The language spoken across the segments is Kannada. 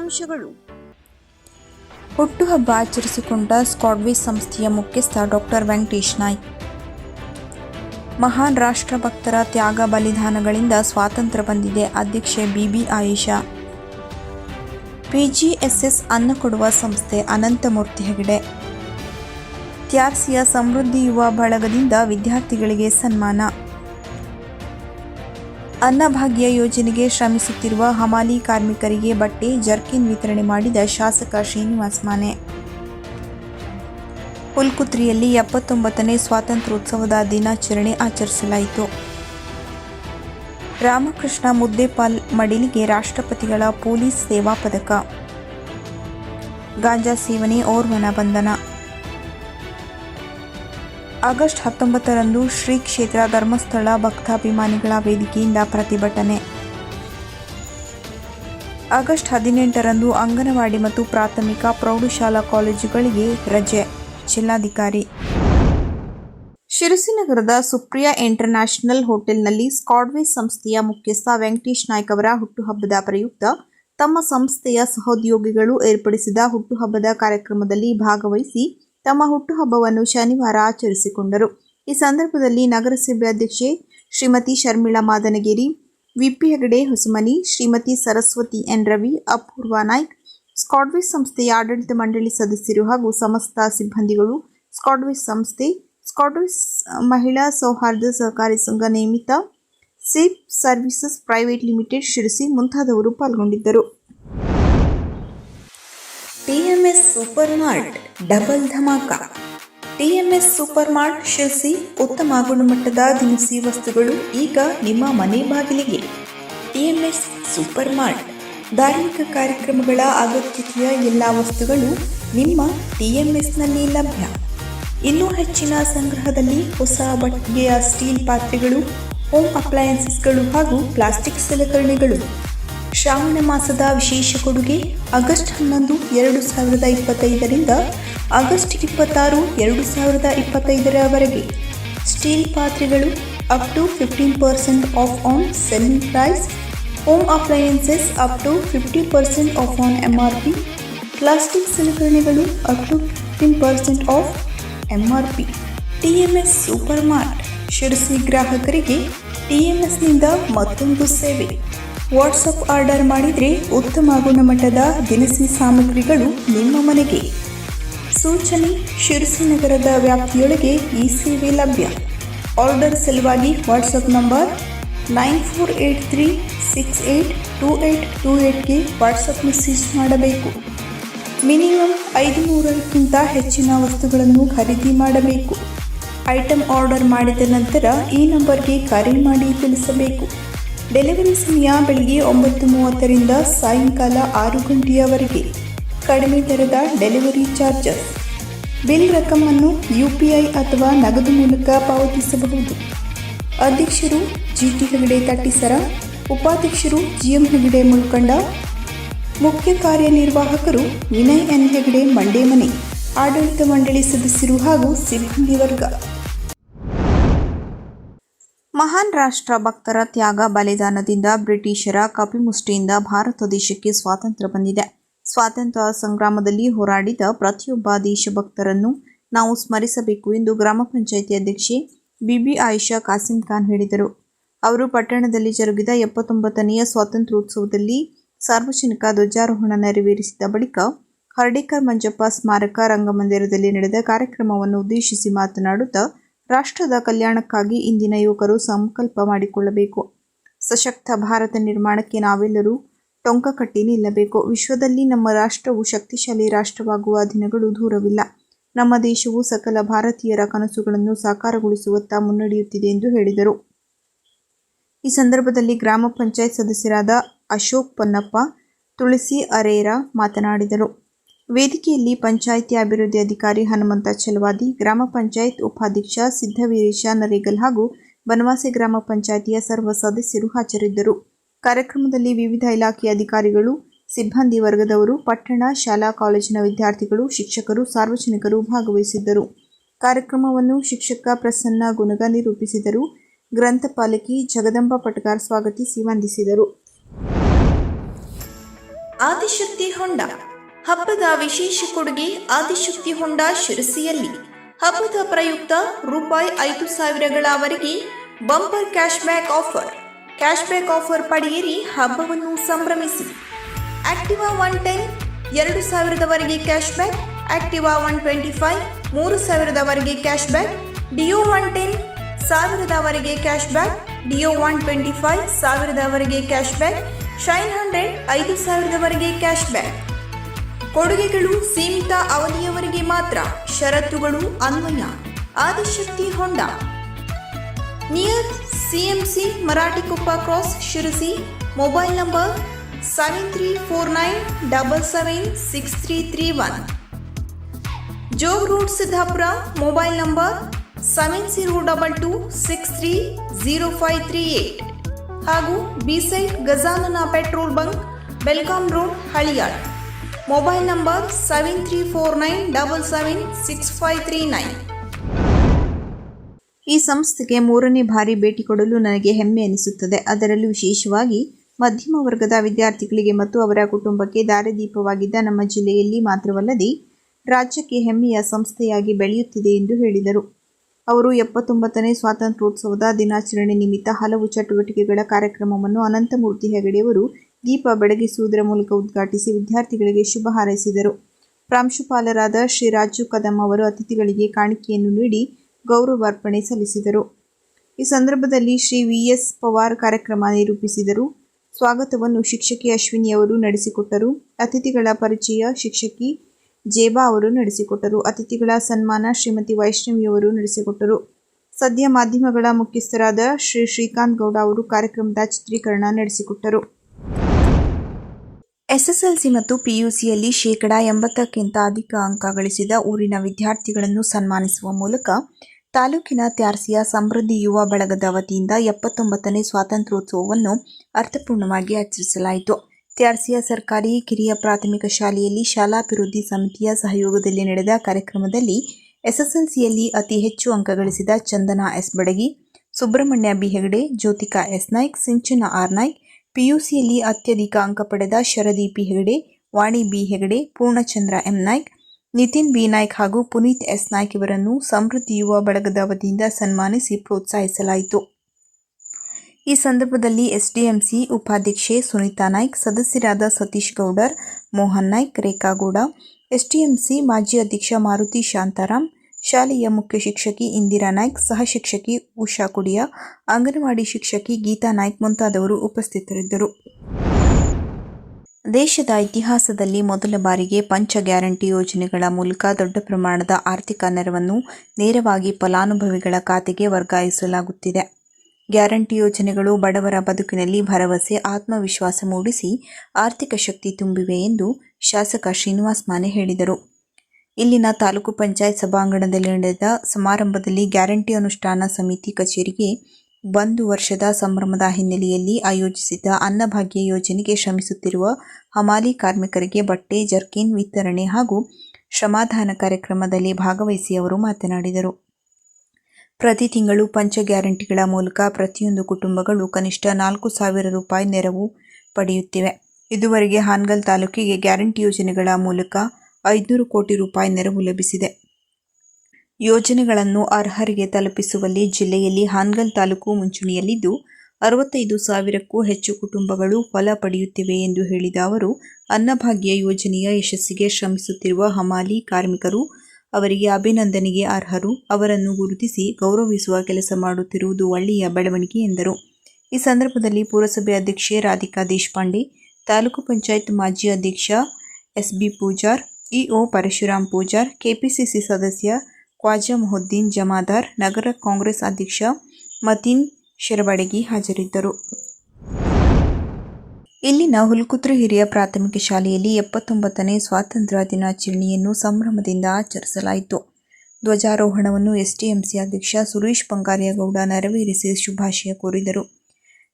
ಮುಖ್ಯಾಂಶಗಳು ಹುಟ್ಟುಹಬ್ಬ ಆಚರಿಸಿಕೊಂಡ ಸ್ಕಾಡ್ವೇಸ್ ಸಂಸ್ಥೆಯ ಮುಖ್ಯಸ್ಥ ಡಾಕ್ಟರ್ ವೆಂಕಟೇಶ್ ನಾಯ್ಕ್. ಮಹಾನ್ ರಾಷ್ಟ್ರಭಕ್ತರ ತ್ಯಾಗ ಬಲಿದಾನಗಳಿಂದ ಸ್ವಾತಂತ್ರ್ಯ ಬಂದಿದೆ ಅಧ್ಯಕ್ಷೆ ಬಿಬಿ ಆಯೇಷಾ. ಪಿಜಿಎಸ್ಎಸ್ ಅನ್ನ ಕೊಡುವ ಸಂಸ್ಥೆ ಅನಂತಮೂರ್ತಿ ಹೆಗಡೆ. ತ್ಯಾರ್ಸಿಯ ಸಮೃದ್ಧಿ ಯುವ ಬಳಗದಿಂದ ವಿದ್ಯಾರ್ಥಿಗಳಿಗೆ ಸನ್ಮಾನ. ಅನ್ನಭಾಗ್ಯ ಯೋಜನೆಗೆ ಶ್ರಮಿಸುತ್ತಿರುವ ಹಮಾಲಿ ಕಾರ್ಮಿಕರಿಗೆ ಬಟ್ಟೆ, ಜರ್ಕಿನ್ ವಿತರಣೆ ಮಾಡಿದ ಶಾಸಕ ಶ್ರೀನಿವಾಸ್ ಮಾನೆ. ಹುಲ್ಕುತ್ರಿಯಲ್ಲಿ ಎಪ್ಪತ್ತೊಂಬತ್ತನೇ ಸ್ವಾತಂತ್ರ್ಯೋತ್ಸವದ ದಿನಾಚರಣೆ ಆಚರಿಸಲಾಯಿತು. ರಾಮಕೃಷ್ಣ ಮುದ್ದೆಪಾಲ್ ಮಡಿಲಿಗೆ ರಾಷ್ಟ್ರಪತಿಗಳ ಪೊಲೀಸ್ ಸೇವಾ ಪದಕ. ಗಾಂಜಾ ಸೇವನೆ, ಓರ್ವನ ಬಂಧನ. ಆಗಸ್ಟ್ ಹತ್ತೊಂಬತ್ತರಂದು ಶ್ರೀ ಕ್ಷೇತ್ರ ಧರ್ಮಸ್ಥಳ ಭಕ್ತಾಭಿಮಾನಿಗಳ ವೇದಿಕೆಯಿಂದ ಪ್ರತಿಭಟನೆ. ಆಗಸ್ಟ್ ಹದಿನೆಂಟರಂದು ಅಂಗನವಾಡಿ ಮತ್ತು ಪ್ರಾಥಮಿಕ ಪ್ರೌಢಶಾಲಾ ಕಾಲೇಜುಗಳಿಗೆ ರಜೆ, ಜಿಲ್ಲಾಧಿಕಾರಿ. ಶಿರಸಿನಗರದ ಸುಪ್ರಿಯಾ ಇಂಟರ್ನ್ಯಾಷನಲ್ ಹೋಟೆಲ್ನಲ್ಲಿ ಸ್ಕಾಡ್ವೇ ಸಂಸ್ಥೆಯ ಮುಖ್ಯಸ್ಥ ವೆಂಕಟೇಶ್ ನಾಯ್ಕ್ ಅವರ ಹುಟ್ಟುಹಬ್ಬದ ಪ್ರಯುಕ್ತ ತಮ್ಮ ಸಂಸ್ಥೆಯ ಸಹೋದ್ಯೋಗಿಗಳು ಏರ್ಪಡಿಸಿದ ಹುಟ್ಟುಹಬ್ಬದ ಕಾರ್ಯಕ್ರಮದಲ್ಲಿ ಭಾಗವಹಿಸಿ ತಮ್ಮ ಹುಟ್ಟುಹಬ್ಬವನ್ನು ಶನಿವಾರ ಆಚರಿಸಿಕೊಂಡರು. ಈ ಸಂದರ್ಭದಲ್ಲಿ ನಗರಸಭೆ ಅಧ್ಯಕ್ಷೆ ಶ್ರೀಮತಿ ಶರ್ಮಿಳಾ ಮಾದನಗಿರಿ, ವಿಪಿ ಹೆಗಡೆ, ಹೊಸಮನಿ, ಶ್ರೀಮತಿ ಸರಸ್ವತಿ ಎನ್. ರವಿ, ಅಪೂರ್ವ ನಾಯ್ಕ್ ಸ್ಕಾಡ್ವೇಸ್ ಸಂಸ್ಥೆಯ ಆಡಳಿತ ಮಂಡಳಿ ಸದಸ್ಯರು ಹಾಗೂ ಸಮಸ್ತ ಸಿಬ್ಬಂದಿಗಳು ಸ್ಕಾಡ್ವೇಸ್ ಸಂಸ್ಥೆ ಸ್ಕಾಡ್ವೇಸ್ ಮಹಿಳಾ ಸೌಹಾರ್ದ ಸಹಕಾರಿ ಸಂಘ Nemita safe services private limited Sirsi ಮುಂತಾದವರು ಪಾಲ್ಗೊಂಡಿದ್ದರು. ಸೂಪರ್ ಮಾರ್ಟ್, ಡಬಲ್ ಧಮಾಕ. ಟಿಎಂಎಸ್ ಸೂಪರ್ ಮಾರ್ಟ್ ಶಿಲ್ಸಿ ಉತ್ತಮ ಗುಣಮಟ್ಟದ ದಿನಸಿ ವಸ್ತುಗಳು ಈಗ ನಿಮ್ಮ ಮನೆ ಬಾಗಿಲಿಗೆ. ಟಿಎಂಎಸ್ ಸೂಪರ್ ಮಾರ್ಟ್, ಧಾರ್ಮಿಕ ಕಾರ್ಯಕ್ರಮಗಳ ಅಗತ್ಯತೆಯ ಎಲ್ಲ ವಸ್ತುಗಳು ನಿಮ್ಮ ಟಿಎಂಎಸ್ನಲ್ಲಿ ಲಭ್ಯ. ಇನ್ನೂ ಹೆಚ್ಚಿನ ಸಂಗ್ರಹದಲ್ಲಿ ಹೊಸ ಬಟ್ಟೆಯ ಸ್ಟೀಲ್ ಪಾತ್ರೆಗಳು, ಹೋಮ್ ಅಪ್ಲಯನ್ಸಸ್ಗಳು ಹಾಗೂ ಪ್ಲಾಸ್ಟಿಕ್ ಸಲಕರಣೆಗಳು. ಶ್ರಾವಣ ಮಾಸದ ವಿಶೇಷ ಕೊಡುಗೆ ಆಗಸ್ಟ್ ಹನ್ನೊಂದು, ಎರಡು ಸಾವಿರದ ಇಪ್ಪತ್ತೈದರಿಂದ ಆಗಸ್ಟ್ ಇಪ್ಪತ್ತಾರು, ಎರಡು ಸಾವಿರದ ಇಪ್ಪತ್ತೈದರವರೆಗೆ. ಸ್ಟೀಲ್ ಪಾತ್ರೆಗಳು up to fifteen percent off on selling price home appliances up to fifty percent off on M R P plastic ಸಲಕರಣೆಗಳು up to fifteen percent off M R P T M S super mart, Sirsi ಗ್ರಾಹಕರಿಗೆ ಟಿ ಎಂ ಎಸ್ನಿಂದ ಮತ್ತೊಂದು ಸೇವೆ. ವಾಟ್ಸಪ್ ಆರ್ಡರ್ ಮಾಡಿದರೆ ಉತ್ತಮ ಗುಣಮಟ್ಟದ ದಿನಸಿ ಸಾಮಗ್ರಿಗಳು ನಿಮ್ಮ ಮನೆಗೆ. ಸೂಚನೆ, ಶಿರಸಿ ನಗರದ ವ್ಯಾಪ್ತಿಯೊಳಗೆ ಈ ಸೇವೆ ಲಭ್ಯ. ಆರ್ಡರ್ ಸಲುವಾಗಿ WhatsApp number nine four eight three six eight two eight two ಏಯ್ಟ್ಗೆ WhatsApp message ಮಾಡಬೇಕು. ಮಿನಿಮಮ್ ಐದು ನೂರಕ್ಕಿಂತ ಹೆಚ್ಚಿನ ವಸ್ತುಗಳನ್ನು ಖರೀದಿ ಮಾಡಬೇಕು. ಐಟಮ್ ಆರ್ಡರ್ ಮಾಡಿದ ನಂತರ ಈ ನಂಬರ್ಗೆ ಕರೆ ಮಾಡಿ ತಿಳಿಸಬೇಕು. ಡೆಲಿವರಿ ಸಮಯ ಬೆಳಿಗ್ಗೆ ಒಂಬತ್ತು ಮೂವತ್ತರಿಂದ ಸಾಯಂಕಾಲ ಆರು ಗಂಟೆಯವರೆಗೆ. ಕಡಿಮೆ ದರದ ಡೆಲಿವರಿ ಚಾರ್ಜಸ್. ಬಿಲ್ ರಕಮನ್ನು ಯು ಪಿ ಐ ಅಥವಾ ನಗದು ಮೂಲಕ ಪಾವತಿಸಬಹುದು. ಅಧ್ಯಕ್ಷರು ಜಿ ಟಿ ಹೆಗಡೆ ತಟ್ಟಿಸರ, ಉಪಾಧ್ಯಕ್ಷರು ಜಿ ಎಂ ಹೆಗಡೆ ಮುಳ್ಕಂಡ, ಮುಖ್ಯ ಕಾರ್ಯನಿರ್ವಾಹಕರು ವಿನಯ್ ಎನ್ ಹೆಗಡೆ ಮಂಡೇಮನೆ ಆಡಳಿತ ಮಂಡಳಿ ಸದಸ್ಯರು ಹಾಗೂ ಸಿಬ್ಬಂದಿ ವರ್ಗ. ಮಹಾನ್ ರಾಷ್ಟ್ರ ಭಕ್ತರ ತ್ಯಾಗ ಬಲಿದಾನದಿಂದ ಬ್ರಿಟಿಷರ ಕಪಿಮುಷ್ಟಿಯಿಂದ ಭಾರತ ದೇಶಕ್ಕೆ ಸ್ವಾತಂತ್ರ್ಯ ಬಂದಿದೆ. ಸ್ವಾತಂತ್ರ್ಯ ಸಂಗ್ರಾಮದಲ್ಲಿ ಹೋರಾಡಿದ ಪ್ರತಿಯೊಬ್ಬ ದೇಶಭಕ್ತರನ್ನು ನಾವು ಸ್ಮರಿಸಬೇಕು ಎಂದು ಗ್ರಾಮ ಪಂಚಾಯಿತಿ ಅಧ್ಯಕ್ಷೆ ಬಿಬಿ ಆಯಿಷಾ ಕಾಸಿಂ ಖಾನ್ ಹೇಳಿದರು. ಅವರು ಪಟ್ಟಣದಲ್ಲಿ ಜರುಗಿದ ಎಪ್ಪತ್ತೊಂಬತ್ತನೆಯ ಸ್ವಾತಂತ್ರ್ಯೋತ್ಸವದಲ್ಲಿ ಸಾರ್ವಜನಿಕ ಧ್ವಜಾರೋಹಣ ನೆರವೇರಿಸಿದ ಬಳಿಕ ಹರ್ಡೇಕರ್ ಮಂಜಪ್ಪ ಸ್ಮಾರಕ ರಂಗಮಂದಿರದಲ್ಲಿ ನಡೆದ ಕಾರ್ಯಕ್ರಮವನ್ನು ಉದ್ದೇಶಿಸಿ ಮಾತನಾಡುತ್ತಾ ರಾಷ್ಟ್ರದ ಕಲ್ಯಾಣಕ್ಕಾಗಿ ಇಂದಿನ ಯುವಕರು ಸಂಕಲ್ಪ ಮಾಡಿಕೊಳ್ಳಬೇಕು. ಸಶಕ್ತ ಭಾರತ ನಿರ್ಮಾಣಕ್ಕೆ ನಾವೆಲ್ಲರೂ ಟೊಂಕ ಕಟ್ಟಿ ನಿಲ್ಲಬೇಕು. ವಿಶ್ವದಲ್ಲಿ ನಮ್ಮ ರಾಷ್ಟ್ರವು ಶಕ್ತಿಶಾಲಿ ರಾಷ್ಟ್ರವಾಗುವ ದಿನಗಳು ದೂರವಿಲ್ಲ. ನಮ್ಮ ದೇಶವು ಸಕಲ ಭಾರತೀಯರ ಕನಸುಗಳನ್ನು ಸಾಕಾರಗೊಳಿಸುವತ್ತ ಮುನ್ನಡೆಯುತ್ತಿದೆ ಎಂದು ಹೇಳಿದರು. ಈ ಸಂದರ್ಭದಲ್ಲಿ ಗ್ರಾಮ ಪಂಚಾಯತ್ ಸದಸ್ಯರಾದ ಅಶೋಕ್ ಪೊನ್ನಪ್ಪ, ತುಳಸಿ ಅರೇರ ಮಾತನಾಡಿದರು. ವೇದಿಕೆಯಲ್ಲಿ ಪಂಚಾಯಿತಿ ಅಭಿವೃದ್ಧಿ ಅಧಿಕಾರಿ ಹನುಮಂತ ಚಲವಾದಿ, ಗ್ರಾಮ ಪಂಚಾಯತ್ ಉಪಾಧ್ಯಕ್ಷ ಸಿದ್ದವೀರೇಶ ನರೇಗಲ್ ಹಾಗೂ ಬನವಾಸಿ ಗ್ರಾಮ ಪಂಚಾಯಿತಿಯ ಸರ್ವ ಸದಸ್ಯರು ಹಾಜರಿದ್ದರು. ಕಾರ್ಯಕ್ರಮದಲ್ಲಿ ವಿವಿಧ ಇಲಾಖೆಯ ಅಧಿಕಾರಿಗಳು, ಸಿಬ್ಬಂದಿ ವರ್ಗದವರು, ಪಟ್ಟಣ, ಶಾಲಾ, ಕಾಲೇಜಿನ ವಿದ್ಯಾರ್ಥಿಗಳು, ಶಿಕ್ಷಕರು, ಸಾರ್ವಜನಿಕರು ಭಾಗವಹಿಸಿದ್ದರು. ಕಾರ್ಯಕ್ರಮವನ್ನು ಶಿಕ್ಷಕ ಪ್ರಸನ್ನ ಗುಣಗ ನಿರೂಪಿಸಿದರು. ಗ್ರಂಥಪಾಲಕಿ ಜಗದಂಬ ಪಟಗಾರ್ ಸ್ವಾಗತಿಸಿ ವಂದಿಸಿದರು. ಆದಿಶಕ್ತಿ ಹೊಂಡ ಹಬ್ಬದ ವಿಶೇಷ ಕೊಡುಗೆ ಆದಿಶಕ್ತಿ ಹೊಂಡ ಶಿರಸಿಯಲ್ಲಿ. ಹಬ್ಬದ ಪ್ರಯುಕ್ತ ರೂಪಾಯಿ ಐದು ಸಾವಿರಗಳವರೆಗೆ bumper cash back offer. Cash back offer ಪಡೆಯಿರಿ ಹಬ್ಬವನ್ನು ಸಂಭ್ರಮಿಸಿ. ಆಕ್ಟಿವಾ ಒನ್ ಟೆನ್ ಎರಡು ಸಾವಿರದವರೆಗೆ cash back Activa one twenty five ಮೂರು ಸಾವಿರದವರೆಗೆ cash back Dio one ten ಸಾವಿರದವರೆಗೆ cash back Dio one twenty five ಸಾವಿರದವರೆಗೆ ಕ್ಯಾಶ್ ಬ್ಯಾಕ್ ಶೈನ್ ಹಂಡ್ರೆಡ್ ಐದು ಸಾವಿರದವರೆಗೆ ಕ್ಯಾಶ್ ಬ್ಯಾಕ್ ಕೊಡುಗೆಗಳು ಸೀಮಿತ ಅವಧಿಯವರೆಗೆ ಮಾತ್ರ, ಷರತ್ತುಗಳು ಅನ್ವಯ, Adishakti Honda. Near CMC Marathikoppa cross Sirsi, mobile number seven three four nine double seven six three three one. Jog road Siddapur, mobile number seven zero double two six three zero five three eight. ಹಾಗೂ beside Gajanana petrol bunk, Belgaum road Haliyal. Mobile number seven three four nine double seven six five three nine. ಈ ಸಂಸ್ಥೆಗೆ ಮೂರನೇ ಬಾರಿ ಭೇಟಿ ಕೊಡಲು ನನಗೆ ಹೆಮ್ಮೆ ಅನಿಸುತ್ತದೆ. ಅದರಲ್ಲೂ ವಿಶೇಷವಾಗಿ ಮಧ್ಯಮ ವರ್ಗದ ವಿದ್ಯಾರ್ಥಿಗಳಿಗೆ ಮತ್ತು ಅವರ ಕುಟುಂಬಕ್ಕೆ ದಾರಿದೀಪವಾಗಿದ್ದ ನಮ್ಮ ಜಿಲ್ಲೆಯಲ್ಲಿ ಮಾತ್ರವಲ್ಲದೆ ರಾಜ್ಯಕ್ಕೆ ಹೆಮ್ಮೆಯ ಸಂಸ್ಥೆಯಾಗಿ ಬೆಳೆಯುತ್ತಿದೆ ಎಂದು ಹೇಳಿದರು. ಅವರು ಎಪ್ಪತ್ತೊಂಬತ್ತನೇ ಸ್ವಾತಂತ್ರ್ಯೋತ್ಸವದ ದಿನಾಚರಣೆ ನಿಮಿತ್ತ ಹಲವು ಚಟುವಟಿಕೆಗಳ ಕಾರ್ಯಕ್ರಮವನ್ನು ಅನಂತಮೂರ್ತಿ ಹೆಗಡೆಯವರು ದೀಪ ಬೆಳಗಿಸುವುದರ ಮೂಲಕ ಉದ್ಘಾಟಿಸಿ ವಿದ್ಯಾರ್ಥಿಗಳಿಗೆ ಶುಭ ಹಾರೈಸಿದರು. ಪ್ರಾಂಶುಪಾಲರಾದ ಶ್ರೀ ರಾಜು ಕದಂ ಅವರು ಅತಿಥಿಗಳಿಗೆ ಕಾಣಿಕೆಯನ್ನು ನೀಡಿ ಗೌರವಾರ್ಪಣೆ ಸಲ್ಲಿಸಿದರು. ಈ ಸಂದರ್ಭದಲ್ಲಿ ಶ್ರೀ ವಿ ಎಸ್ ಪವಾರ್ ಕಾರ್ಯಕ್ರಮ ನಿರೂಪಿಸಿದರು. ಸ್ವಾಗತವನ್ನು ಶಿಕ್ಷಕಿ ಅಶ್ವಿನಿ ಅವರು ನಡೆಸಿಕೊಟ್ಟರು. ಅತಿಥಿಗಳ ಪರಿಚಯ ಶಿಕ್ಷಕಿ ಜೇಬಾ ಅವರು ನಡೆಸಿಕೊಟ್ಟರು. ಅತಿಥಿಗಳ ಸನ್ಮಾನ ಶ್ರೀಮತಿ ವೈಷ್ಣವಿ ಅವರು ನಡೆಸಿಕೊಟ್ಟರು. ಸದ್ಯ ಮಾಧ್ಯಮಗಳ ಮುಖ್ಯಸ್ಥರಾದ ಶ್ರೀ ಶ್ರೀಕಾಂತ್ ಗೌಡ ಅವರು ಕಾರ್ಯಕ್ರಮದ ಚಿತ್ರೀಕರಣ ನಡೆಸಿಕೊಟ್ಟರು. ಎಸ್ಎಸ್ಎಲ್ಸಿ ಮತ್ತು ಪಿಯುಸಿಯಲ್ಲಿ ಶೇಕಡ ಎಂಬತ್ತಕ್ಕಿಂತ ಅಧಿಕ ಅಂಕ ಗಳಿಸಿದ ಊರಿನ ವಿದ್ಯಾರ್ಥಿಗಳನ್ನು ಸನ್ಮಾನಿಸುವ ಮೂಲಕ ತಾಲೂಕಿನ ತ್ಯಾರ್ಸಿಯ ಸಮೃದ್ಧಿ ಯುವ ಬಳಗದ ವತಿಯಿಂದ ಎಪ್ಪತ್ತೊಂಬತ್ತನೇ ಸ್ವಾತಂತ್ರ್ಯೋತ್ಸವವನ್ನು ಅರ್ಥಪೂರ್ಣವಾಗಿ ಆಚರಿಸಲಾಯಿತು. ತ್ಯಾರ್ಸಿಯ ಸರ್ಕಾರಿ ಕಿರಿಯ ಪ್ರಾಥಮಿಕ ಶಾಲೆಯಲ್ಲಿ ಶಾಲಾಭಿವೃದ್ಧಿ ಸಮಿತಿಯ ಸಹಯೋಗದಲ್ಲಿ ನಡೆದ ಕಾರ್ಯಕ್ರಮದಲ್ಲಿ ಎಸ್ಎಸ್ಎಲ್ಸಿಯಲ್ಲಿ ಅತಿ ಹೆಚ್ಚು ಅಂಕ ಗಳಿಸಿದ Chandana S. Badagi, Subrahmanya B. Hegde, Jyothika S. Naik, Sinchana R. Naik ಪಿಯುಸಿಯಲ್ಲಿ ಅತ್ಯಧಿಕ ಅಂಕ ಪಡೆದ Sharadi P Hegde, Vani B Hegde, Purnachandra M Naik, Nitin B Naik ಹಾಗೂ ಪುನೀತ್ ಎಸ್ ನಾಯ್ಕ್ ಇವರನ್ನು ಸಮೃದ್ಧಿ ಯುವ ಬಳಗದ ವತಿಯಿಂದ ಸನ್ಮಾನಿಸಿ ಪ್ರೋತ್ಸಾಹಿಸಲಾಯಿತು. ಈ ಸಂದರ್ಭದಲ್ಲಿ ಎಸ್ಡಿಎಂಸಿ ಉಪಾಧ್ಯಕ್ಷೆ ಸುನೀತಾ ನಾಯ್ಕ್, ಸದಸ್ಯರಾದ ಸತೀಶ್ ಗೌಡರ್, ಮೋಹನ್ ನಾಯ್ಕ್, ರೇಖಾ ಗೌಡ, ಎಸ್ಡಿಎಂಸಿ ಮಾಜಿ ಅಧ್ಯಕ್ಷ ಮಾರುತಿ ಶಾಂತಾರಾಮ್ ಶಾಲೆಯ ಮುಖ್ಯ ಶಿಕ್ಷಕಿ ಇಂದಿರಾ ನಾಯ್ಕ್, ಸಹ ಶಿಕ್ಷಕಿ ಉಷಾ ಕುಡಿಯ, ಅಂಗನವಾಡಿ ಶಿಕ್ಷಕಿ ಗೀತಾ ನಾಯ್ಕ್ ಮುಂತಾದವರು ಉಪಸ್ಥಿತರಿದ್ದರು. ದೇಶದ ಇತಿಹಾಸದಲ್ಲಿ ಮೊದಲ ಬಾರಿಗೆ ಪಂಚ ಗ್ಯಾರಂಟಿ ಯೋಜನೆಗಳ ಮೂಲಕ ದೊಡ್ಡ ಪ್ರಮಾಣದ ಆರ್ಥಿಕ ನೆರವನ್ನು ನೇರವಾಗಿ ಫಲಾನುಭವಿಗಳ ಖಾತೆಗೆ ವರ್ಗಾಯಿಸಲಾಗುತ್ತಿದೆ. ಗ್ಯಾರಂಟಿ ಯೋಜನೆಗಳು ಬಡವರ ಬದುಕಿನಲ್ಲಿ ಭರವಸೆ, ಆತ್ಮವಿಶ್ವಾಸ ಮೂಡಿಸಿ ಆರ್ಥಿಕ ಶಕ್ತಿ ತುಂಬಿವೆ ಎಂದು ಶಾಸಕ ಶ್ರೀನಿವಾಸ್ ಮಾನೆ ಹೇಳಿದರು. ಇಲ್ಲಿನ ತಾಲೂಕು ಪಂಚಾಯತ್ ಸಭಾಂಗಣದಲ್ಲಿ ನಡೆದ ಸಮಾರಂಭದಲ್ಲಿ ಗ್ಯಾರಂಟಿ ಅನುಷ್ಠಾನ ಸಮಿತಿ ಕಚೇರಿಗೆ ಒಂದು ವರ್ಷದ ಸಂಭ್ರಮದ ಹಿನ್ನೆಲೆಯಲ್ಲಿ ಆಯೋಜಿಸಿದ್ದ ಅನ್ನಭಾಗ್ಯ ಯೋಜನೆಗೆ ಶ್ರಮಿಸುತ್ತಿರುವ ಹಮಾಲಿ ಕಾರ್ಮಿಕರಿಗೆ ಬಟ್ಟೆ, ಜರ್ಕಿನ್ ವಿತರಣೆ ಹಾಗೂ ಶ್ರಮದಾನ ಕಾರ್ಯಕ್ರಮದಲ್ಲಿ ಭಾಗವಹಿಸಿ ಅವರು ಮಾತನಾಡಿದರು. ಪ್ರತಿ ತಿಂಗಳು ಪಂಚ ಗ್ಯಾರಂಟಿಗಳ ಮೂಲಕ ಪ್ರತಿಯೊಂದು ಕುಟುಂಬಗಳು ಕನಿಷ್ಠ ನಾಲ್ಕು ಸಾವಿರ ರೂಪಾಯಿ ನೆರವು ಪಡೆಯುತ್ತಿವೆ. ಇದುವರೆಗೆ ಹಾನಗಲ್ ತಾಲೂಕಿಗೆ ಗ್ಯಾರಂಟಿ ಯೋಜನೆಗಳ ಮೂಲಕ ಐದುನೂರು ಕೋಟಿ ರೂಪಾಯಿ ನೆರವು ಲಭಿಸಿದೆ. ಯೋಜನೆಗಳನ್ನು ಅರ್ಹರಿಗೆ ತಲುಪಿಸುವಲ್ಲಿ ಜಿಲ್ಲೆಯಲ್ಲಿ ಹಾನ್ಗಲ್ ತಾಲೂಕು ಮುಂಚೂಣಿಯಲ್ಲಿದ್ದು, ಅರವತ್ತೈದು ಸಾವಿರಕ್ಕೂ ಹೆಚ್ಚು ಕುಟುಂಬಗಳು ಫಲ ಪಡೆಯುತ್ತಿವೆ ಎಂದು ಹೇಳಿದ ಅವರು, ಅನ್ನಭಾಗ್ಯ ಯೋಜನೆಯ ಯಶಸ್ಸಿಗೆ ಶ್ರಮಿಸುತ್ತಿರುವ ಹಮಾಲಿ ಕಾರ್ಮಿಕರು ಅವರಿಗೆ ಅಭಿನಂದನೆಗೆ ಅರ್ಹರು. ಅವರನ್ನು ಗುರುತಿಸಿ ಗೌರವಿಸುವ ಕೆಲಸ ಮಾಡುತ್ತಿರುವುದು ಒಳ್ಳೆಯ ಬೆಳವಣಿಗೆ ಎಂದರು. ಈ ಸಂದರ್ಭದಲ್ಲಿ ಪುರಸಭೆ ಅಧ್ಯಕ್ಷೆ ರಾಧಿಕಾ ದೇಶಪಾಂಡೆ, ತಾಲೂಕು ಪಂಚಾಯತ್ ಮಾಜಿ ಅಧ್ಯಕ್ಷ SB Pujar EO Parashuram Pujar, KPCC ಸದಸ್ಯ ಖ್ವಾಜಾ ಮೊಹದ್ದೀನ್ ಜಮಾದಾರ್, ನಗರ ಕಾಂಗ್ರೆಸ್ ಅಧ್ಯಕ್ಷ ಮತೀನ್ ಶಿರಬಡಗಿ ಹಾಜರಿದ್ದರು. ಇಲ್ಲಿನ ಹುಲ್ಕುತ್ರೆ ಹಿರಿಯ ಪ್ರಾಥಮಿಕ ಶಾಲೆಯಲ್ಲಿ ಎಪ್ಪತ್ತೊಂಬತ್ತನೇ ಸ್ವಾತಂತ್ರ್ಯ ದಿನಾಚರಣೆಯನ್ನು ಸಂಭ್ರಮದಿಂದ ಆಚರಿಸಲಾಯಿತು. ಧ್ವಜಾರೋಹಣವನ್ನು ಎಸ್ಟಿಎಂಸಿ ಅಧ್ಯಕ್ಷ ಸುರೇಶ್ ಬಂಗಾರಿಯಗೌಡ ನೆರವೇರಿಸಿ ಶುಭಾಶಯ ಕೋರಿದರು.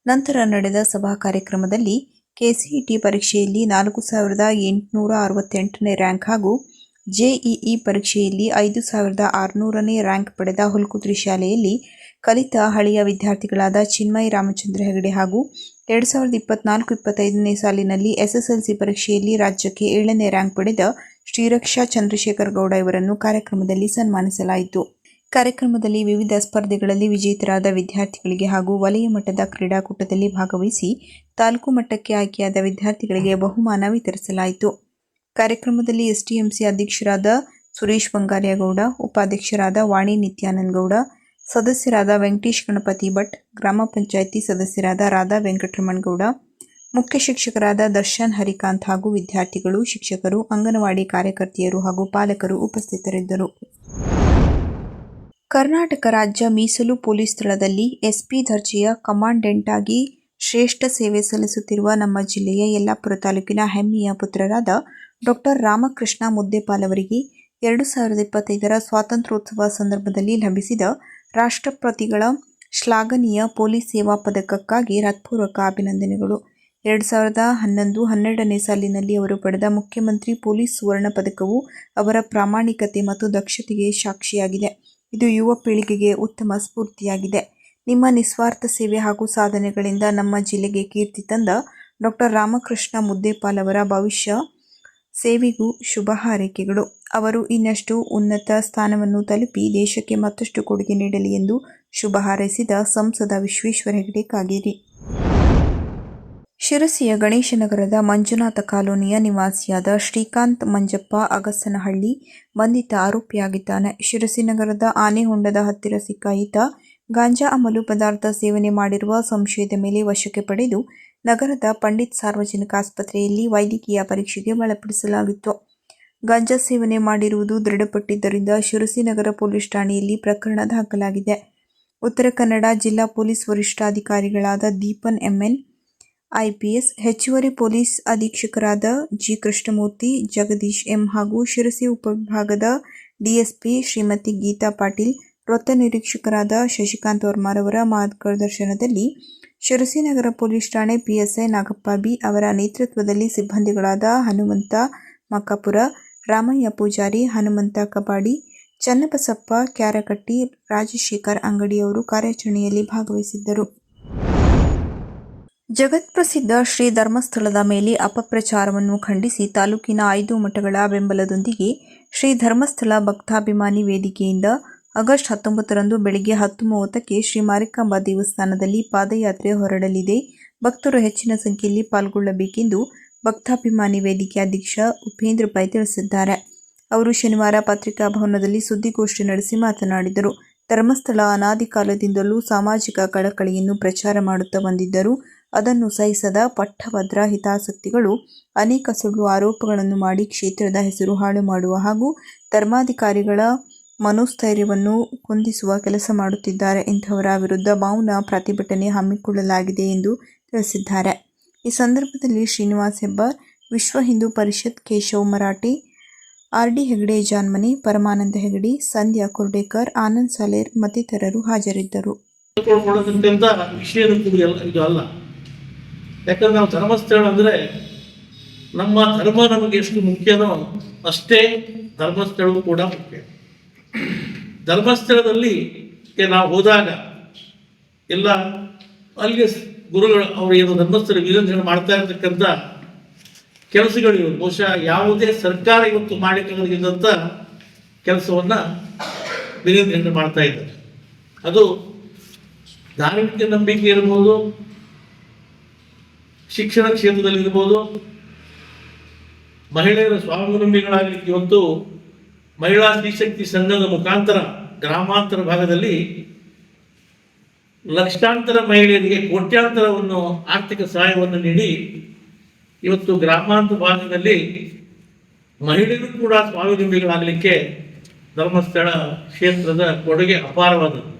ನಂತರ ನಡೆದ ಸಭಾ ಕಾರ್ಯಕ್ರಮದಲ್ಲಿ ಕೆಸಿಇಟಿ ಪರೀಕ್ಷೆಯಲ್ಲಿ ನಾಲ್ಕು ಸಾವಿರದ ಎಂಟುನೂರ ಅರವತ್ತೆಂಟನೇ ರ್ಯಾಂಕ್ ಹಾಗೂ ಜೆಇಇ ಪರೀಕ್ಷೆಯಲ್ಲಿ ಐದು ಸಾವಿರದ ಆರುನೂರನೇ ರ್ಯಾಂಕ್ ಪಡೆದ ಹುಲ್ಕುತ್ರಿ ಶಾಲೆಯಲ್ಲಿ ಕಲಿತ ಹಳೆಯ ವಿದ್ಯಾರ್ಥಿಗಳಾದ ಚಿನ್ಮಯ್ ರಾಮಚಂದ್ರ ಹೆಗಡೆ ಹಾಗೂ ಎರಡು ಸಾವಿರದ ಇಪ್ಪತ್ನಾಲ್ಕು ಇಪ್ಪತ್ತೈದನೇ ಸಾಲಿನಲ್ಲಿ ಎಸ್ಎಸ್ಎಲ್ಸಿ ಪರೀಕ್ಷೆಯಲ್ಲಿ ರಾಜ್ಯಕ್ಕೆ ಏಳನೇ ರ್ಯಾಂಕ್ ಪಡೆದ ಶ್ರೀರಕ್ಷಾ ಚಂದ್ರಶೇಖರ್ ಗೌಡ ಇವರನ್ನು ಕಾರ್ಯಕ್ರಮದಲ್ಲಿ ಸನ್ಮಾನಿಸಲಾಯಿತು. ಕಾರ್ಯಕ್ರಮದಲ್ಲಿ ವಿವಿಧ ಸ್ಪರ್ಧೆಗಳಲ್ಲಿ ವಿಜೇತರಾದ ವಿದ್ಯಾರ್ಥಿಗಳಿಗೆ ಹಾಗೂ ವಲಯ ಮಟ್ಟದ ಕ್ರೀಡಾಕೂಟದಲ್ಲಿ ಭಾಗವಹಿಸಿ ತಾಲೂಕು ಮಟ್ಟಕ್ಕೆ ಆಯ್ಕೆಯಾದ ವಿದ್ಯಾರ್ಥಿಗಳಿಗೆ ಬಹುಮಾನ ವಿತರಿಸಲಾಯಿತು. ಕಾರ್ಯಕ್ರಮದಲ್ಲಿ ಎಸ್ಟಿಎಂಸಿ ಅಧ್ಯಕ್ಷರಾದ ಸುರೇಶ್ ಬಂಗಾರ್ಯಗೌಡ, ಉಪಾಧ್ಯಕ್ಷರಾದ ವಾಣಿ ನಿತ್ಯಾನಂದಗೌಡ, ಸದಸ್ಯರಾದ ವೆಂಕಟೇಶ್ ಗಣಪತಿ ಭಟ್, ಗ್ರಾಮ ಪಂಚಾಯಿತಿ ಸದಸ್ಯರಾದ ರಾಧಾ ವೆಂಕಟರಮಣಗೌಡ, ಮುಖ್ಯ ಶಿಕ್ಷಕರಾದ ದರ್ಶನ್ ಹರಿಕಾಂತ್ ಹಾಗೂ ವಿದ್ಯಾರ್ಥಿಗಳು, ಶಿಕ್ಷಕರು, ಅಂಗನವಾಡಿ ಕಾರ್ಯಕರ್ತೆಯರು ಹಾಗೂ ಪಾಲಕರು ಉಪಸ್ಥಿತರಿದ್ದರು. ಕರ್ನಾಟಕ ರಾಜ್ಯ ಮೀಸಲು ಪೊಲೀಸ್ ದಳದಲ್ಲಿ ಎಸ್ಪಿ ದರ್ಜೆಯ ಕಮಾಂಡೆಂಟ್ ಆಗಿ ಶ್ರೇಷ್ಠ ಸೇವೆ ಸಲ್ಲಿಸುತ್ತಿರುವ ನಮ್ಮ ಜಿಲ್ಲೆಯ ಯಲ್ಲಾಪುರ ತಾಲೂಕಿನ ಹೆಮ್ಮೆಯ ಪುತ್ರರಾದ ಡಾಕ್ಟರ್ ರಾಮಕೃಷ್ಣ ಮುದ್ದೆಪಾಲ್ ಅವರಿಗೆ ಎರಡು ಸಾವಿರದ ಇಪ್ಪತ್ತೈದರ ಸ್ವಾತಂತ್ರ್ಯೋತ್ಸವ ಸಂದರ್ಭದಲ್ಲಿ ಲಭಿಸಿದ ರಾಷ್ಟ್ರಪತಿಗಳ ಶ್ಲಾಘನೀಯ ಪೊಲೀಸ್ ಸೇವಾ ಪದಕಕ್ಕಾಗಿ ಹೃತ್ಪೂರ್ವಕ ಅಭಿನಂದನೆಗಳು. ಎರಡು ಸಾವಿರದ ಹನ್ನೊಂದು ಹನ್ನೆರಡನೇ ಸಾಲಿನಲ್ಲಿ ಅವರು ಪಡೆದ ಮುಖ್ಯಮಂತ್ರಿ ಪೊಲೀಸ್ ಸುವರ್ಣ ಪದಕವು ಅವರ ಪ್ರಾಮಾಣಿಕತೆ ಮತ್ತು ದಕ್ಷತೆಗೆ ಸಾಕ್ಷಿಯಾಗಿದೆ. ಇದು ಯುವ ಪೀಳಿಗೆಗೆ ಉತ್ತಮ ಸ್ಫೂರ್ತಿಯಾಗಿದೆ. ನಿಮ್ಮ ನಿಸ್ವಾರ್ಥ ಸೇವೆ ಹಾಗೂ ಸಾಧನೆಗಳಿಂದ ನಮ್ಮ ಜಿಲ್ಲೆಗೆ ಕೀರ್ತಿ ತಂದ ಡಾಕ್ಟರ್ ರಾಮಕೃಷ್ಣ ಮುದ್ದೇಪಾಲ್ ಅವರ ಭವಿಷ್ಯ ಸೇವೆಗೂ ಶುಭ ಹಾರೈಕೆಗಳು. ಅವರು ಇನ್ನಷ್ಟು ಉನ್ನತ ಸ್ಥಾನವನ್ನು ತಲುಪಿ ದೇಶಕ್ಕೆ ಮತ್ತಷ್ಟು ಕೊಡುಗೆ ನೀಡಲಿ ಎಂದು ಶುಭ ಹಾರೈಸಿದ ಸಂಸದ ವಿಶ್ವೇಶ್ವರ ಹೆಗಡೆ ಕಾಗೇರಿ. ಶಿರಸಿಯ ಗಣೇಶನಗರದ ಮಂಜುನಾಥ ಕಾಲೋನಿಯ ನಿವಾಸಿಯಾದ ಶ್ರೀಕಾಂತ್ ಮಂಜಪ್ಪ ಅಗಸನಹಳ್ಳಿ ಬಂಧಿತ ಆರೋಪಿಯಾಗಿದ್ದಾನೆ. ಶಿರಸಿ ನಗರದ ಆನೆಹೊಂಡದ ಹತ್ತಿರ ಸಿಕ್ಕ ಈತ ಗಾಂಜಾ ಅಮಲು ಪದಾರ್ಥ ಸೇವನೆ ಮಾಡಿರುವ ಸಂಶಯದ ಮೇಲೆ ವಶಕ್ಕೆ ಪಡೆದು ನಗರದ ಪಂಡಿತ್ ಸಾರ್ವಜನಿಕ ಆಸ್ಪತ್ರೆಯಲ್ಲಿ ವೈದ್ಯಕೀಯ ಪರೀಕ್ಷೆಗೆ ಒಳಪಡಿಸಲಾಗಿತ್ತು. ಗಾಂಜಾ ಸೇವನೆ ಮಾಡಿರುವುದು ದೃಢಪಟ್ಟಿದ್ದರಿಂದ ಶಿರಸಿ ನಗರ ಪೊಲೀಸ್ ಠಾಣೆಯಲ್ಲಿ ಪ್ರಕರಣ ದಾಖಲಾಗಿದೆ. ಉತ್ತರ ಕನ್ನಡ ಜಿಲ್ಲಾ ಪೊಲೀಸ್ ವರಿಷ್ಠಾಧಿಕಾರಿಗಳಾದ ದೀಪನ್ ಎಂಎನ್ ಐಪಿಎಸ್ ಹೆಚ್ಚುವರಿ ಪೊಲೀಸ್ ಅಧೀಕ್ಷಕರಾದ ಜಿ ಕೃಷ್ಣಮೂರ್ತಿ, ಜಗದೀಶ್ ಎಂ ಹಾಗೂ ಶಿರಸಿ ಉಪವಿಭಾಗದ ಡಿಎಸ್ಪಿ ಶ್ರೀಮತಿ ಗೀತಾ ಪಾಟೀಲ್, ವೃತ್ತ ನಿರೀಕ್ಷಕರಾದ ಶಶಿಕಾಂತ್ ವರ್ಮಾರವರ ಮಾರ್ಗದರ್ಶನದಲ್ಲಿ ಶಿರಸಿ ನಗರ ಪೊಲೀಸ್ ಠಾಣೆ ಪಿಎಸ್ಐ ನಾಗಪ್ಪ ಬಿ ಅವರ ನೇತೃತ್ವದಲ್ಲಿ ಸಿಬ್ಬಂದಿಗಳಾದ ಹನುಮಂತ ಮಕ್ಕಾಪುರ, ರಾಮಯ್ಯ ಪೂಜಾರಿ, ಹನುಮಂತ ಕಬಾಡಿ, ಚನ್ನಬಸಪ್ಪ ಕ್ಯಾರಕಟ್ಟಿ, ರಾಜಶೇಖರ್ ಅಂಗಡಿಯವರು ಕಾರ್ಯಾಚರಣೆಯಲ್ಲಿ ಭಾಗವಹಿಸಿದ್ದರು. ಜಗತ್ಪ್ರಸಿದ್ಧ ಶ್ರೀ ಧರ್ಮಸ್ಥಳದ ಮೇಲೆ ಅಪಪ್ರಚಾರವನ್ನು ಖಂಡಿಸಿ ತಾಲೂಕಿನ ಐದು ಮಠಗಳ ಬೆಂಬಲದೊಂದಿಗೆ ಶ್ರೀ ಧರ್ಮಸ್ಥಳ ಭಕ್ತಾಭಿಮಾನಿ ವೇದಿಕೆಯಿಂದ ಆಗಸ್ಟ್ ಹತ್ತೊಂಬತ್ತರಂದು ಬೆಳಗ್ಗೆ ಹತ್ತು ಮೂವತ್ತಕ್ಕೆ ಶ್ರೀ ಮಾರಿಕಾಂಬಾ ದೇವಸ್ಥಾನದಲ್ಲಿ ಪಾದಯಾತ್ರೆ ಹೊರಡಲಿದೆ. ಭಕ್ತರು ಹೆಚ್ಚಿನ ಸಂಖ್ಯೆಯಲ್ಲಿ ಪಾಲ್ಗೊಳ್ಳಬೇಕೆಂದು ಭಕ್ತಾಭಿಮಾನಿ ವೇದಿಕೆ ಅಧ್ಯಕ್ಷ ಉಪೇಂದ್ರ ಪೈ ತಿಳಿಸಿದ್ದಾರೆ. ಅವರು ಶನಿವಾರ ಪತ್ರಿಕಾ ಭವನದಲ್ಲಿ ಸುದ್ದಿಗೋಷ್ಠಿ ನಡೆಸಿ ಮಾತನಾಡಿದರು. ಧರ್ಮಸ್ಥಳ ಅನಾದಿ ಕಾಲದಿಂದಲೂ ಸಾಮಾಜಿಕ ಕಳಕಳಿಯನ್ನು ಪ್ರಚಾರ ಮಾಡುತ್ತಾ ಬಂದಿದ್ದರು. ಅದನ್ನು ಸಹಿಸದ ಪಟ್ಟಭದ್ರ ಹಿತಾಸಕ್ತಿಗಳು ಅನೇಕ ಸುಳ್ಳು ಆರೋಪಗಳನ್ನು ಮಾಡಿ ಕ್ಷೇತ್ರದ ಹೆಸರು ಹಾಳು ಮಾಡುವ ಹಾಗೂ ಧರ್ಮಾಧಿಕಾರಿಗಳ ಮನೋಸ್ಥೈರ್ಯವನ್ನು ಕುಂದಿಸುವ ಕೆಲಸ ಮಾಡುತ್ತಿದ್ದಾರೆ. ಇಂಥವರ ವಿರುದ್ಧ ಮೌನ ಪ್ರತಿಭಟನೆ ಹಮ್ಮಿಕೊಳ್ಳಲಾಗಿದೆ ಎಂದು ತಿಳಿಸಿದ್ದಾರೆ. ಈ ಸಂದರ್ಭದಲ್ಲಿ ಶ್ರೀನಿವಾಸ್ ಹೆಬ್ಬಾರ್, ವಿಶ್ವ ಹಿಂದೂ ಪರಿಷತ್ ಕೇಶವ್ ಮರಾಠಿ, ಆರ್ ಡಿ ಹೆಗಡೆ ಜಾನ್ಮನಿ ಪರಮಾನಂದ ಹೆಗಡಿ, ಸಂಧ್ಯಾ ಕುರ್ಡೇಕರ್, ಆನಂದ್ ಸಾಲೇರ್ ಮತ್ತಿತರರು ಹಾಜರಿದ್ದರು ತಿಳ್ಕೊಳ್ಳೋದಂತೆಂತ ವಿಷಯದ ಕೂಡ ಎಲ್ಲ ಇದು ಅಲ್ಲ ಯಾಕಂದ್ರೆ ನಾವು ಧರ್ಮಸ್ಥಳ ಅಂದರೆ ನಮ್ಮ ಧರ್ಮ ನಮಗೆ ಎಷ್ಟು ಮುಖ್ಯನೋ ಅಷ್ಟೇ ಧರ್ಮಸ್ಥಳವೂ ಕೂಡ ಮುಖ್ಯ. ಧರ್ಮಸ್ಥಳದಲ್ಲಿ ನಾವು ಹೋದಾಗ ಎಲ್ಲ ಅಲ್ಲಿಗೆ ಗುರುಗಳು ಅವರು ಏನು ಧರ್ಮಸ್ಥಳ ವಿರಂಜನೆ ಮಾಡ್ತಾ ಇರತಕ್ಕಂಥ ಕೆಲಸಗಳು ಇವು. ಬಹುಶಃ ಯಾವುದೇ ಸರ್ಕಾರ ಇವತ್ತು ಮಾಡಿಕೊಳ್ಳದಂಥ ಕೆಲಸವನ್ನ ವಿರಂಜನೆ ಮಾಡ್ತಾ ಇದ್ದಾರೆ. ಅದು ಧಾರ್ಮಿಕ ನಂಬಿಕೆ ಇರ್ಬೋದು ಶಿಕ್ಷಣ ಕ್ಷೇತ್ರದಲ್ಲಿ ಇರ್ಬೋದು ಮಹಿಳೆಯರ ಸ್ವಾವಲಂಬಿಗಳಾಗಲಿಕ್ಕೆ ಇವತ್ತು ಮಹಿಳಾ ಸ್ತ್ರೀಶಕ್ತಿ ಸಂಘದ ಮುಖಾಂತರ ಗ್ರಾಮಾಂತರ ಭಾಗದಲ್ಲಿ ಲಕ್ಷಾಂತರ ಮಹಿಳೆಯರಿಗೆ ಕೋಟ್ಯಾಂತರವನ್ನು ಆರ್ಥಿಕ ಸಹಾಯವನ್ನು ನೀಡಿ ಇವತ್ತು ಗ್ರಾಮಾಂತರ ಭಾಗದಲ್ಲಿ ಮಹಿಳೆಯರು ಕೂಡ ಸ್ವಾವಲಂಬಿಗಳಾಗಲಿಕ್ಕೆ ಧರ್ಮಸ್ಥಳ ಕ್ಷೇತ್ರದ ಕೊಡುಗೆ ಅಪಾರವಾದದ್ದು.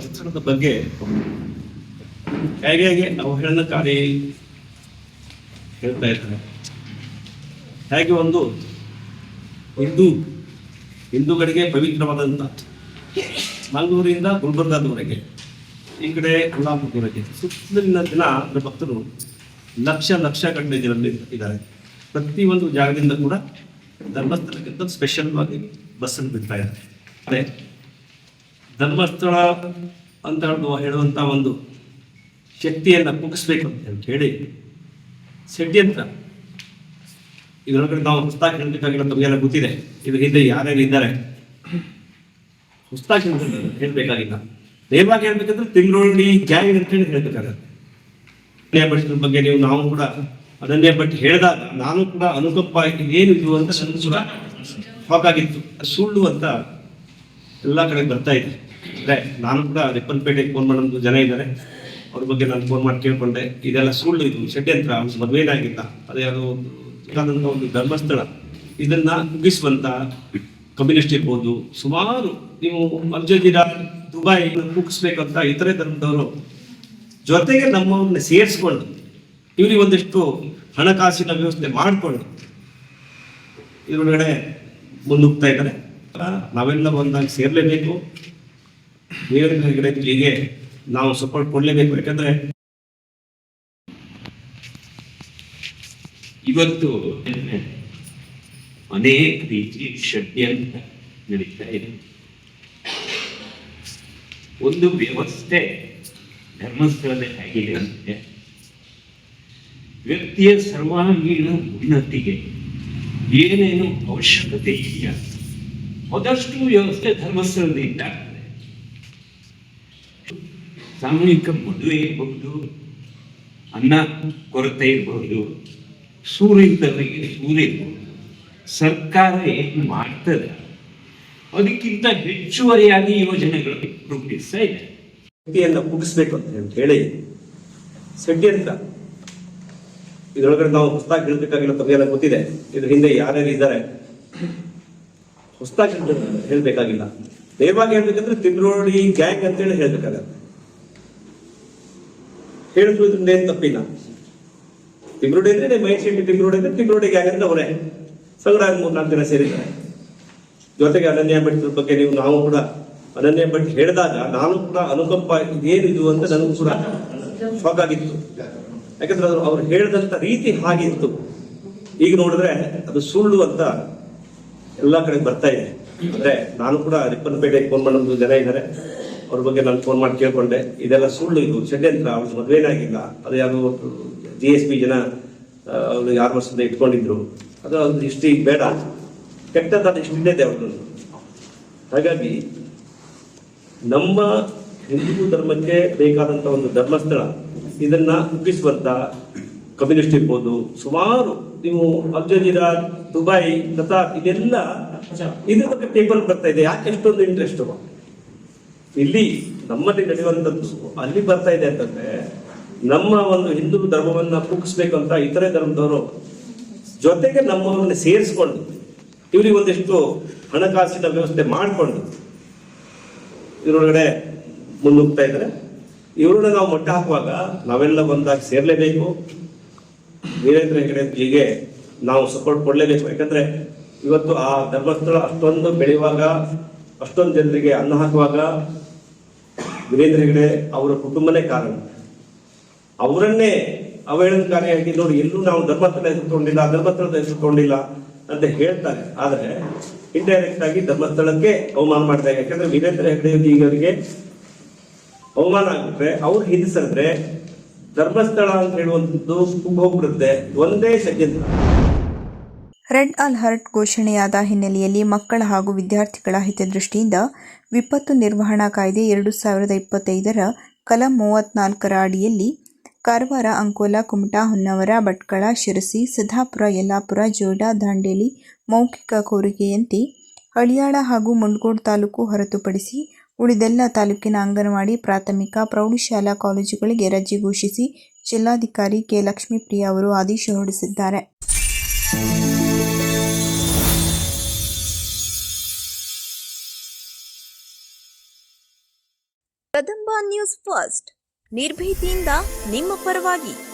ಶಿಕ್ಷಣದ ಬಗ್ಗೆ ಹೇಗೆ ಅವಹೇಳನಕಾರಿ ಹೇಳ್ತಾ ಇರ್ತಾರೆ. ಹೇಗೆ ಒಂದು ಹಿಂದೂ, ಹಿಂದೂಗಳಿಗೆ ಪವಿತ್ರವಾದಂಥ ಮಂಗಳೂರಿಂದ ಗುಲ್ಬರ್ಗಾದವರೆಗೆ, ಈ ಕಡೆ ಕೊಲ್ಲಾಪುರದವರೆಗೆ ಸುತ್ತಲಿನ ದಿನ ಅದರ ಭಕ್ತರು ಲಕ್ಷ ಲಕ್ಷ ಗಂಟೆ ಜನರು ಇದ್ದಾರೆ. ಪ್ರತಿಯೊಂದು ಜಾಗದಿಂದ ಕೂಡ ಧರ್ಮಸ್ಥಳಕ್ಕಿಂತ ಸ್ಪೆಷಲ್ ಆಗಿ ಬಸ್ಸನ್ನು ಬಿಡ್ತಾ ಇದ್ದಾರೆ. ಧರ್ಮಸ್ಥಳ ಅಂತ ಹೇಳುವಂಥ ಒಂದು ಶಕ್ತಿಯನ್ನು ಕುಗ್ಗಿಸ್ಬೇಕು ಅಂತ ಹೇಳಿ. ಷಡ್ಯಂತ್ರ. ಇದರೊಳಗಡೆ ನಾವು ಹೊಸದಾಗಿ ಹೇಳಬೇಕಾಗಿಲ್ಲ ತಮಗೆಲ್ಲ ಗೊತ್ತಿದೆ ಇದ್ರ ಹಿಂದೆ ಯಾರ್ಯಾರು ಇದ್ದಾರೆ? ಹೊಸದಾಗಿ ಹೇಳಬೇಕಾಗಿಲ್ಲ. ನೇರವಾಗಿ ಹೇಳ್ಬೇಕಂದ್ರೆ ತಿಂಗಳೊಳ್ಳಿ ಗ್ಯಾಂಗ್ ಅಂತ ಹೇಳಿ ಹೇಳ್ಬೇಕಾಗತ್ತೆ. ಬಗ್ಗೆ ನೀವು ನಾವು ಕೂಡ ಅದನ್ನೇ ಬಟ್ ಹೇಳಿದಾಗ ನಾನು ಕೂಡ ಅನುಕಂಪ ಇದು ಅಂತ ನನ್ನ ಕೂಡ ಶಾಕ್ ಆಗಿತ್ತು. ಸುಳ್ಳು ಅಂತ ಎಲ್ಲ ಕಡೆ ಬರ್ತಾ ಇದೆ. ಅಂದ್ರೆ ನಾನು ಕೂಡ ರಿಪ್ಪನ್ಪೇಟೆಗೆ ಫೋನ್ ಮಾಡೋದು ಜನ ಇದ್ದಾರೆ. ಅವ್ರ ಬಗ್ಗೆ ನಾನು ಫೋನ್ ಮಾಡಿ ಕೇಳ್ಕೊಂಡೆ. ಇದೆಲ್ಲ ಸುಳ್ಳು, ಇದು ಷಡ್ಯಂತ್ರ ಅವ್ನು ಮದುವೆನೇ ಆಗಿಲ್ಲ ಅದೇ ಯಾವುದೋ ಒಂದು ಒಂದು ಧರ್ಮಸ್ಥಳ. ಇದನ್ನ ಮುಗಿಸುವಂತ ಕಮ್ಯುನಿಸ್ಟ್ ಇರ್ಬೋದು ಸುಮಾರು ನೀವು ಅಲ್ಜಜೀರಾ ದುಬೈ ಮುಗಿಸ್ಬೇಕಂತ ಇತರೆ ಧರ್ಮದವರು. ಜೊತೆಗೆ ನಮ್ಮವ್ರನ್ನ ಸೇರಿಸ್ಕೊಂಡು ಇವ್ರಿಗೆ ಒಂದಿಷ್ಟು ಹಣಕಾಸಿನ ವ್ಯವಸ್ಥೆ ಮಾಡಿಕೊಂಡು ಇದ್ರೊಳಗಡೆ ಮುನ್ನುಗ್ತಾ ಇದ್ದಾರೆ. ನಾವೆಲ್ಲ ಒಂದಾಗಿ ಸೇರಲೇಬೇಕು. ಬೇರೆ ಹೆಗಡೆಗಳಿಗೆ ನಾವು ಸಪೋರ್ಟ್ ಕೊಡಲೇಬೇಕು ಯಾಕಂದ್ರೆ ಇವತ್ತು ಅನೇಕ ರೀತಿ ಷಡ್ಯಂತ್ರ ನಡೀತಾ ಇದೆ. ಒಂದು ವ್ಯವಸ್ಥೆ ಧರ್ಮಸ್ಥಳದಲ್ಲಿ ಆಗಿದೆ ಅಂದ್ರೆ ವ್ಯಕ್ತಿಯ ಸರ್ವಾಂಗೀಣ ಉನ್ನತಿಗೆ ಏನೇನು ಅವಶ್ಯಕತೆ ಇದೆಯಾ ಆದಷ್ಟು ವ್ಯವಸ್ಥೆ ಧರ್ಮಸ್ಥಳದಿಂದ. ಸಾಮೂಹಿಕ ಮದುವೆ ಇರಬಹುದು, ಅನ್ನ ಕೊರತೆ ಇರಬಹುದು ಸೂರ್ಯದವರಿಗೆ ಸೂರ್ಯ ಸರ್ಕಾರ ಏನು ಮಾಡ್ತದೆ? ಅದಕ್ಕಿಂತ ಹೆಚ್ಚುವರಿಯಾಗಿ ಯೋಜನೆಗಳು ರೂಪಿಸ್ತಾ ಇದೆ. ಶಕ್ತಿಯನ್ನು ಅಂತ ಹೇಳಿ ಷಡ್ಯಂತ್ರ. ಇದರೊಳಗಡೆ ನಾವು ಹೊಸದಾಗಿ ಹೇಳಬೇಕಾಗಿಲ್ಲ ತಮಗೆಲ್ಲ ಗೊತ್ತಿದೆ. ಇದ್ರ ಹಿಂದೆ ಯಾರ್ಯಾರು ಇದ್ದಾರೆ? ಹೊಸದಾಗಿ ಹೇಳ್ಬೇಕಾಗಿಲ್ಲ. ನೇರವಾಗಿ ಹೇಳ್ಬೇಕಂದ್ರೆ ತಿಂಗಳೋಡಿ ಗ್ಯಾಂಗ್ ಅಂತೇಳಿ ಹೇಳ್ಬೇಕಾಗತ್ತೆ. ಹೇಳಿದ್ರಿಂದ ತಪ್ಪಿಲ್ಲ. ತಿಂಗಳೋಡಿ ಅಂದ್ರೆ ಮೈಂಡ್ ಶೆಟ್ಟಿ ತಿಂಗಳೋಡಿ ಅಂದ್ರೆ ತಿಂಗಳೋಡಿ ಗ್ಯಾಂಗ್ ಅಂದ್ರೆ ಅವರೇ. ಸಂಗ್ರಹ ಮೂರ್ನಾಲ್ಕು ಜನ ಸೇರಿದ್ದಾರೆ. ಜೊತೆಗೆ ಅನನ್ಯ ಭಟ್ ಬಗ್ಗೆ ನೀವು ನಾವು ಕೂಡ ಅನನ್ಯ ಭಟ್ ಹೇಳಿದಾಗ ನಾನು ಕೂಡ ಅನುಕಂಪ ಏನಿದು ಅಂತ ನನಗೂ ಕೂಡ ಶಾಕ್ ಆಗಿತ್ತು. ಯಾಕಂದ್ರೆ ಅದು ಅವ್ರು ಹೇಳಿದಂತ ರೀತಿ ಹಾಗಿತ್ತು ಈಗ ನೋಡಿದ್ರೆ ಅದು ಸುಳ್ಳು ಅಂತ ಎಲ್ಲಾ ಕಡೆ ಬರ್ತಾ ಇದೆ. ಅಂದ್ರೆ ನಾನು ಕೂಡ ರಿಪ್ಪನ್ಪೇಟೆಗೆ ಫೋನ್ ಮಾಡೋದು ಜನ ಇದ್ದಾರೆ ಅವ್ರ ಬಗ್ಗೆ ನಾನು ಫೋನ್ ಮಾಡಿ ಕೇಳ್ಕೊಂಡೆ. ಇದೆಲ್ಲ ಸುಳ್ಳು, ಇದು ಷಡ್ಯಂತ್ರ ಮದುವೆನೇ ಆಗಿಲ್ಲ. ಅದು ಯಾರು ಜಿ ಎಸ್ ಪಿ ಜನ ಅವ್ರು ಆರು ವರ್ಷದಿಂದ ಇಟ್ಕೊಂಡಿದ್ರು. ಅದು ಒಂದು ಹಿಸ್ಟ್ರಿ ಬೇಡ. ಕೆಟ್ಟದಾದ ಹಿಸ್ಟ್ರಿ ಇದೆ ಅವ್ರದ್ದು ಹಾಗಾಗಿ ನಮ್ಮ ಹಿಂದೂ ಧರ್ಮಕ್ಕೆ ಬೇಕಾದಂಥ ಒಂದು ಧರ್ಮಸ್ಥಳ, ಇದನ್ನ ಮುಗಿಸುವಂತ ಕಮ್ಯುನಿಸ್ಟ್ ಇರ್ಬೋದು ಸುಮಾರು ನೀವು ಅಲ್ಜೀರಾ ದುಬೈ ಕತಾರ್ ಇದೆಲ್ಲ ಇದ್ರ ಬಗ್ಗೆ ಪೇಪರ್ ಬರ್ತಾ ಇದೆ. ಯಾಕೆ ಎಷ್ಟೊಂದು ಇಂಟ್ರೆಸ್ಟ್ ಇಲ್ಲಿ ನಮ್ಮಲ್ಲಿ ನಡೆಯುವಂಥದ್ದು ಅಲ್ಲಿ ಬರ್ತಾ ಇದೆ ಅಂತಂದ್ರೆ, ನಮ್ಮ ಒಂದು ಹಿಂದೂ ಧರ್ಮವನ್ನ ಕುಗ್ಗಿಸ್ಬೇಕು ಅಂತ ಇತರೆ ಧರ್ಮದವರು ಜೊತೆಗೆ ನಮ್ಮವರನ್ನ ಸೇರಿಸ್ಕೊಂಡು, ಇವ್ರಿಗೆ ಒಂದಿಷ್ಟು ಹಣಕಾಸಿನ ವ್ಯವಸ್ಥೆ ಮಾಡಿಕೊಂಡು, ಇವರೊಳಗಡೆ ಮುನ್ನುಗ್ತಾ ಇದ್ದಾರೆ. ಇವ್ರನ್ನ ನಾವು ಮಟ್ಟ ಹಾಕುವಾಗ ನಾವೆಲ್ಲ ಒಂದಾಗಿ ಸೇರ್ಲೇಬೇಕು. ವೀರೇಂದ್ರ ಹೆಗಡೆಜಿಗೆ ನಾವು ಸಪೋರ್ಟ್ ಕೊಡಲೇಬೇಕು. ಯಾಕಂದ್ರೆ ಇವತ್ತು ಆ ಧರ್ಮಸ್ಥಳ ಅಷ್ಟೊಂದು ಬೆಳೆಯುವಾಗ, ಅಷ್ಟೊಂದು ಜನರಿಗೆ ಅನ್ನ ಹಾಕುವಾಗ ವೀರೇಂದ್ರ ಹೆಗಡೆ ಅವರ ಕುಟುಂಬನೇ ಕಾರಣ. ಅವರನ್ನೇ ಅವಹೇಳನಕಾರಿಯಾಗಿ ನೋಡಿ, ಎಲ್ಲೂ ನಾವು ಧರ್ಮಸ್ಥಳ ಹೆಸರು ತಗೊಂಡಿಲ್ಲ, ಧರ್ಮಸ್ಥಳದ ಹೆಸರು ಅಂತ ಹೇಳ್ತಾರೆ. ಆದ್ರೆ ಇಂಡೈರೆಕ್ಟ್ ಆಗಿ ಧರ್ಮಸ್ಥಳಕ್ಕೆ ಅವಮಾನ ಮಾಡ್ತಾರೆ ಯಾಕಂದ್ರೆ ವೀರೇಂದ್ರ ಹೆಗಡೆ ಅವರಿಗೆ ಅವಮಾನ ಆಗ್ಬಿಟ್ರೆ, ಅವ್ರು ಹಿಂದಿಸಿದ್ರೆ ಧರ್ಮಸ್ಥಳ ಅಂತ ಹೇಳುವಂಥದ್ದು ಹೋಗ್ಬಿಡುತ್ತೆ. ಒಂದೇ ಸೆಕೆಂಡ್ ರೆಡ್ ಅಲರ್ಟ್ ಘೋಷಣೆಯಾದ ಹಿನ್ನೆಲೆಯಲ್ಲಿ ಮಕ್ಕಳ ಹಾಗೂ ವಿದ್ಯಾರ್ಥಿಗಳ ಹಿತದೃಷ್ಟಿಯಿಂದ ವಿಪತ್ತು ನಿರ್ವಹಣಾ ಕಾಯ್ದೆ ಎರಡು ಸಾವಿರದ ಇಪ್ಪತ್ತೈದರ ಕಲಂ ಮೂವತ್ನಾಲ್ಕರ ಅಡಿಯಲ್ಲಿ ಕಾರವಾರ, ಅಂಕೋಲಾ, ಕುಮಟಾ, ಹೊನ್ನವರ, ಭಟ್ಕಳ, ಶಿರಸಿ, ಸಿದ್ದಾಪುರ, ಯಲ್ಲಾಪುರ ಜೋಡಾ ದಾಂಡೇಲಿ ಮೌಖಿಕ ಕೋರಿಕೆಯಂತೆ ಹಳಿಯಾಳ ಹಾಗೂ ಮುಂಡಗೋಡ್ ತಾಲೂಕು ಹೊರತುಪಡಿಸಿ ಉಳಿದೆಲ್ಲ ತಾಲೂಕಿನ ಅಂಗನವಾಡಿ, ಪ್ರಾಥಮಿಕ, ಪ್ರೌಢಶಾಲಾ ಕಾಲೇಜುಗಳಿಗೆ ರಜೆ ಘೋಷಿಸಿ ಜಿಲ್ಲಾಧಿಕಾರಿ ಕೆ. ಲಕ್ಷ್ಮೀಪ್ರಿಯ ಅವರು ಆದೇಶ ಹೊರಡಿಸಿದ್ದಾರೆ. Kadamba news first. ನಿರ್ಭೀತಿಯಿಂದ ನಿಮ್ಮ ಪರವಾಗಿ.